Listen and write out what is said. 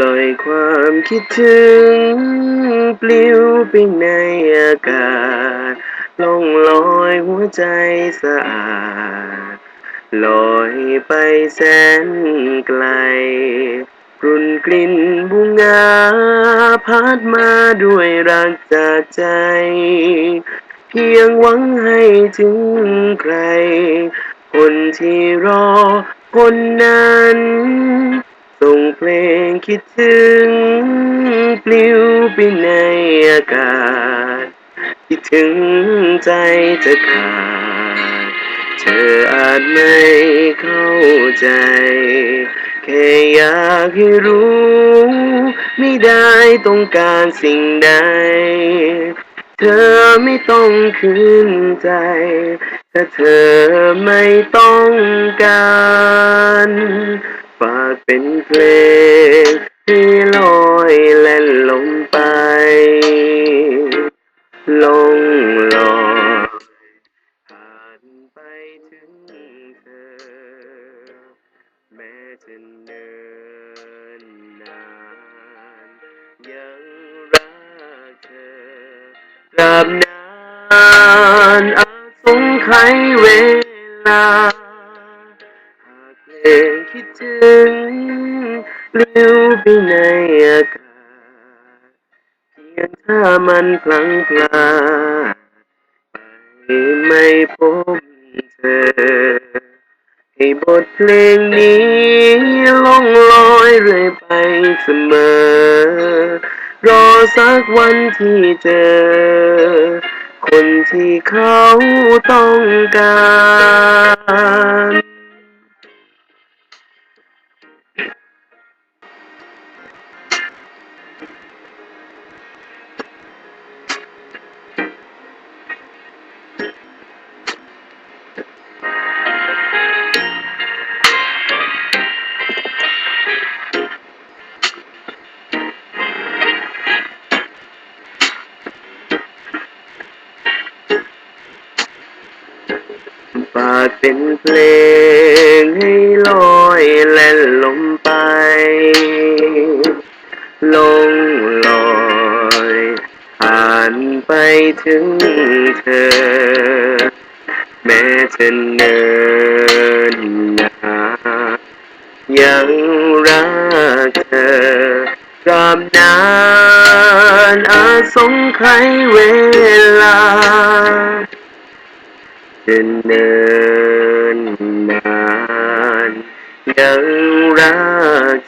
ลอยความคิดถึง ปลิวไปในอากาศล่องลอยหัวใจสะอาด ลอยไปแสนไกลกลุ่นกลิ่นบุงาพัดมาด้วยรักจากใจ เพียงหวังให้ถึงใคร คนที่รอคนนั้น ส่งเพลงคิดถึง ปลิวไปในอากาศ คิดถึงใจจะขาด เธออาจไม่เข้าใจ แค่อยากให้รู้ ไม่ได้ต้องการสิ่งใด เธอไม่ต้องคืนใจ ถ้าเธอไม่ต้องการ ฝากเป็นเพลงที่ลอยแล่นลงไป ลงลอยผ่านไปถึงเธอ แม้จะเนิ่นนานยังรักเธอตราบนานอาจสงไขเวลา คิดถึงลิวไปในอากาศเพียงถ้ามันพลังพลาไปไม่พบเธอ ให้บทเพลงนี้ล่องลอยเรื่อยไปเสมอ รอสักวันที่เจอ คนที่เขาต้องการ ฝากเป็นเพลงให้ลอยแล่นลมไป ลงลอยผ่านไปถึงเธอ แม้จะเนิ่นนานยังรักเธอตราบนานอาจสงไขเวลาจะ ยัง